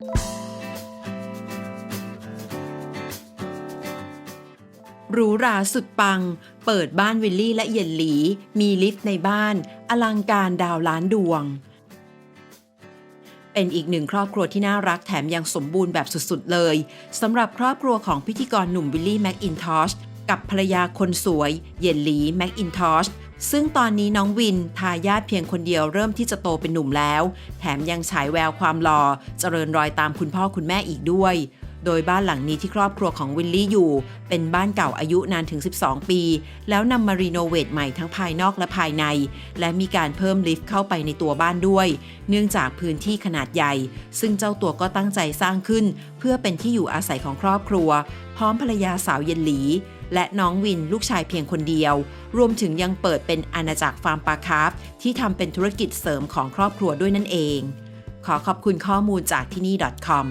หรูหราสุดปัง เปิดบ้านวิลลี่และเยนหลี มีลิฟต์ในบ้าน อลังการดาวล้านดวง เป็นอีกหนึ่งครอบครัวที่น่ารักแถมยังสมบูรณ์แบบสุดๆเลยสำหรับครอบครัวของพิธีกรหนุ่มวิลลี่แม็กอินทอช กับภรรยาคนสวย เยนหลีแม็กอินทอชซึ่งตอนนี้น้องวินทายาทเพียงคนเดียวเริ่มที่จะโตเป็นหนุ่มแล้ว แถมยังฉายแววความหล่อเจริญรอยตามคุณพ่อคุณแม่อีกด้วย โดยบ้านหลังนี้ที่ครอบครัวของวิลลี่อยู่ เป็นบ้านเก่าอายุนานถึง 12 ปี แล้วนำมารีโนเวทใหม่ทั้งภายนอกและภายใน และมีการเพิ่มลิฟต์เข้าไปในตัวบ้านด้วย เนื่องจากพื้นที่ขนาดใหญ่ ซึ่งเจ้าตัวก็ตั้งใจสร้างขึ้น เพื่อเป็นที่อยู่อาศัยของครอบครัว พร้อมภรรยาสาวเยนหลี และน้องวินลูกชายเพียงคนเดียว รวมถึงยังเปิดเป็นอาณาจักรฟาร์มปลาคาร์ฟที่ทำเป็นธุรกิจเสริมของครอบครัวด้วยนั่นเอง ขอขอบคุณข้อมูลจากที่นี่ .com